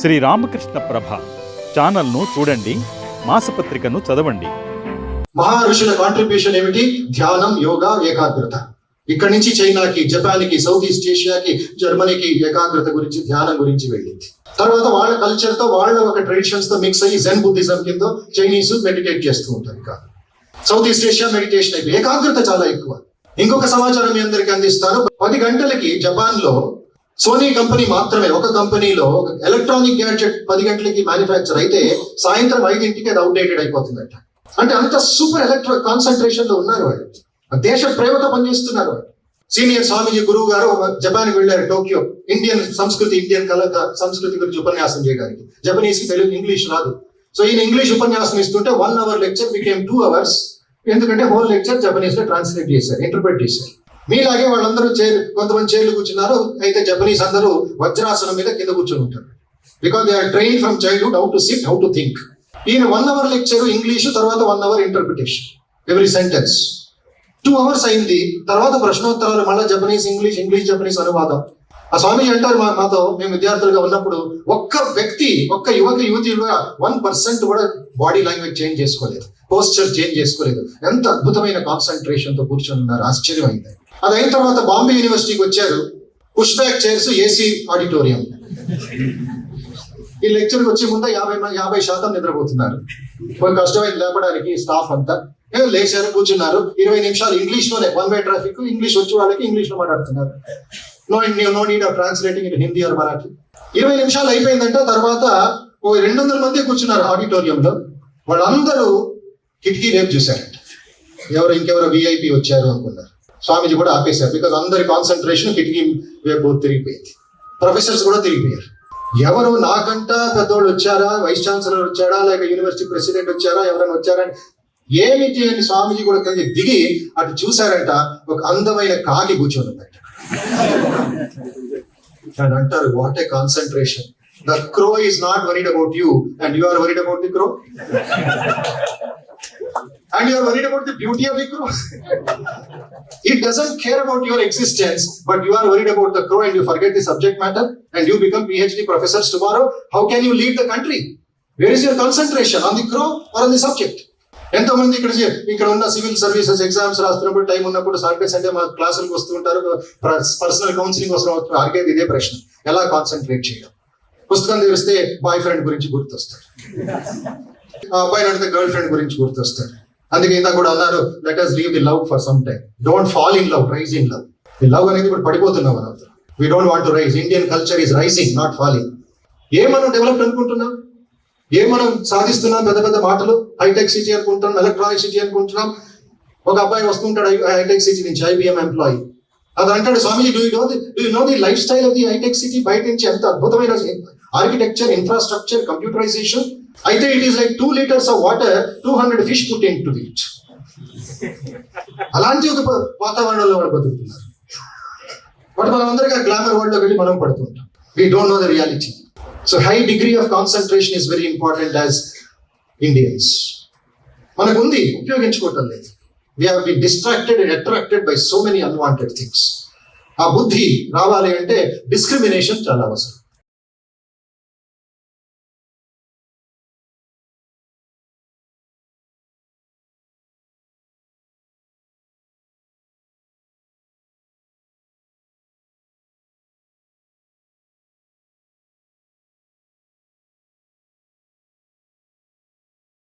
శ్రీ రామకృష్ణ ప్రభ ఛానల్ను చూడండి మాసపత్రికను చదవండి. మహారుషుల కాంట్రిబ్యూషన్ ఏమిటి? ధ్యానం యోగా ఏకాగ్రత. ఇక్కడి నుంచి చైనాకి జపాన్కి సౌత్ ఈస్ట్ ఏషియాకి జర్మనీకి ఏకాగ్రత గురించి ధ్యానం గురించి వెళ్ళింది. తర్వాత వాళ్ళ కల్చర్తో వాళ్ళ ఒక ట్రెడిషన్స్తో మిక్స్ అయ్యి జెన్ బుద్ధిజం కింద చైనీస్ మెడిటేట్ చేస్తూ ఉంటారు ఇంకా. సౌత్ ఈస్ట్ ఏషియా మెడిటేషన్ అయిపోయి ఏకాగ్రత చాలా ఎక్కువ. ఇంకొక సమాచారం మీ అందరికి అందిస్తాను. పది గంటలకి జపాన్లో సోనీ కంపెనీ మాత్రమే ఒక కంపెనీలో ఒక ఎలక్ట్రానిక్ గ్యాడ్జెట్ పది గంటలకి మ్యానుఫ్యాక్చర్ అయితే సాయంత్రం ఐదింటికి అది అవుట్డేటెడ్ అయిపోతుందట. అంటే అంత సూపర్ ఎలక్ట్రో కాన్సన్ట్రేషన్లో ఉన్నారు వాళ్ళు. దేశ ప్రేమతో పనిచేస్తున్నారు వాళ్ళు. సీనియర్ స్వామీజీ గురువు గారు జపాన్ వెళ్ళారు టోక్యో ఇండియన్ సంస్కృతి ఇండియన్ కళ సంస్కృతి గురించి ఉపన్యాసం చేయడానికి. జపనీస్ తెలుగు ఇంగ్లీష్ రాదు. సో ఈయన ఇంగ్లీష్ ఉపన్యాసం ఇస్తుంటే one hour lecture became two hours ఎందుకంటే హోల్ లెక్చర్ జపనీస్లో ట్రాన్స్లేట్ చేశారు ఇంటర్ప్రిట్ చేశారు. మీలాగే వాళ్ళందరూ చైర్ కొంతమంది చైర్లు కూర్చున్నారు. అయితే జపనీస్ అందరూ వజ్రాసనం మీద కింద కూర్చొని ఉంటారు. Because they are train from childhood how to sit how to think ఈయన వన్ అవర్ లెక్చర్ ఇంగ్లీషు తర్వాత one hour interpretation every sentence two hours అయింది. తర్వాత ప్రశ్నోత్తరాలు మళ్ళీ జపనీస్ ఇంగ్లీష్ ఇంగ్లీష్ జపనీస్ అనువాదం. ఆ స్వామి అంటారు మా మాతో మేము విద్యార్థులుగా ఉన్నప్పుడు ఒక్క వ్యక్తి ఒక్క యువక యువతి వన్ పర్సెంట్ కూడా బాడీ లాంగ్వేజ్ చేంజ్ చేసుకోలేదు. పోస్చర్ చేంజ్ చేసుకోలేదు. ఎంత అద్భుతమైన కాన్సన్ట్రేషన్తో కూర్చొని ఉన్నారు. ఆశ్చర్యమైంది. అది అయిన తర్వాత బాంబే యూనివర్సిటీకి వచ్చారు. Push back chairs AC auditorium ఈ లెక్చర్కి వచ్చే ముందు యాభై మంది యాభై శాతం నిద్రపోతున్నారు. కొంచెం కష్టమైంది లేపడానికి స్టాఫ్ అంతా. లేచారు కూర్చున్నారు. ఇరవై నిమిషాలు ఇంగ్లీష్లోనే వన్ వే ట్రాఫిక్ ఇంగ్లీష్ వచ్చే వాళ్ళకి ఇంగ్లీష్లో మాట్లాడుతున్నారు no no need of translating in Hindi or Marathi ఇరవై నిమిషాలు అయిపోయిందంటే తర్వాత ఓ రెండు వందల మంది కూర్చున్నారు ఆడిటోరియంలో. వాళ్ళందరూ కిటికీ రేపు చూశారంట. ఎవరు ఇంకెవరో విఐపి వచ్చారు అనుకున్నారు. స్వామీజీ కూడా ఆపేశారు. బికాజ్ అందరి కాన్సన్ట్రేషన్ కిటికీ వైపు తిరిగిపోయింది. ప్రొఫెసర్స్ కూడా తిరిగిపోయారు. ఎవరు నాకంట పెద్దోళ్ళు వచ్చారా? వైస్ ఛాన్సలర్ వచ్చాడా? లేక యూనివర్సిటీ ప్రెసిడెంట్ వచ్చారా? ఎవరైనా వచ్చారా? అని ఏమి చేయని స్వామీజీ కూడా కలిసి దిగి అటు చూశారంట ఒక అందమైన కాకి కూర్చొని ఉందంట అండ్ అంటారు what a concentration the crow is not worried about you and you are worried about the crow and you are worried about the beauty of the crow. it doesn't care about your existence, but you are worried about the crow and you forget the subject matter and you become PhD professors tomorrow. How can you lead the country? Where is your concentration on the crow or on the subject? ఎంతో మంది ఇక్కడ చే- ఇక్కడ ఉన్న civil services exams రాస్తున్నప్పుడు time ఉన్నప్పుడు Saturday Sunday మా క్లాసులకు వస్తూ ఉంటారు పర్సనల్ కౌన్సిలింగ్ కోసం వస్తున్నారు అడిగేది ఇదే ప్రశ్న ఎలా కాన్సన్ట్రేట్ చేయడం పుస్తకం తెరిస్తే బాయ్ ఫ్రెండ్ గురించి గుర్తొస్తారు ఆ అబ్బాయిని అడిగితే గర్ల్ ఫ్రెండ్ గురించి గుర్తొస్తారు అందుకే ఇందాక కూడా అన్నారు let us leave the love for some time don't fall in love rise in love ఈ లవ్ అనేది ఇప్పుడు పడిపోతున్నాం మనం we don't want to rise Indian culture is rising not falling ఏ మనం డెవలప్ అనుకుంటున్నాం? ఏ మనం సాధిస్తున్నాం? పెద్ద పెద్ద మాటలు. హైటెక్ సిటీ అనుకుంటున్నాం ఎలక్ట్రానిక్ సిటీ అనుకుంటున్నాం. ఒక అబ్బాయి వస్తుంటాడు హైటెక్ సిటీ నుంచి ఐబిఎం ఎంప్లాయీ అది అంటాడు Swami do know the do know the life style of the hitech city బయట నుంచి ఎంత అద్భుతమైన ఆర్కిటెక్చర్ ఇన్ఫ్రాస్ట్రక్చర్ కంప్యూటరైజేషన్ అయితే it is like two litres of water two hundred fish put in to it అలాంటి ఒక వాతావరణంలో వాళ్ళు బతుకుతున్నారు. బట్ మనం అందరికీ గ్లామర్ వరల్డ్లో వెళ్ళి మనం పడుతుంటాం. We don't know the reality so high degree of concentration is very important as Indians మనకు ఉంది ఉపయోగించుకోవటం లేదు. We have be distracted and attracted by so many unwanted things ఆ బుద్ధి రావాలి అంటే డిస్క్రిమినేషన్ చాలా అవసరం.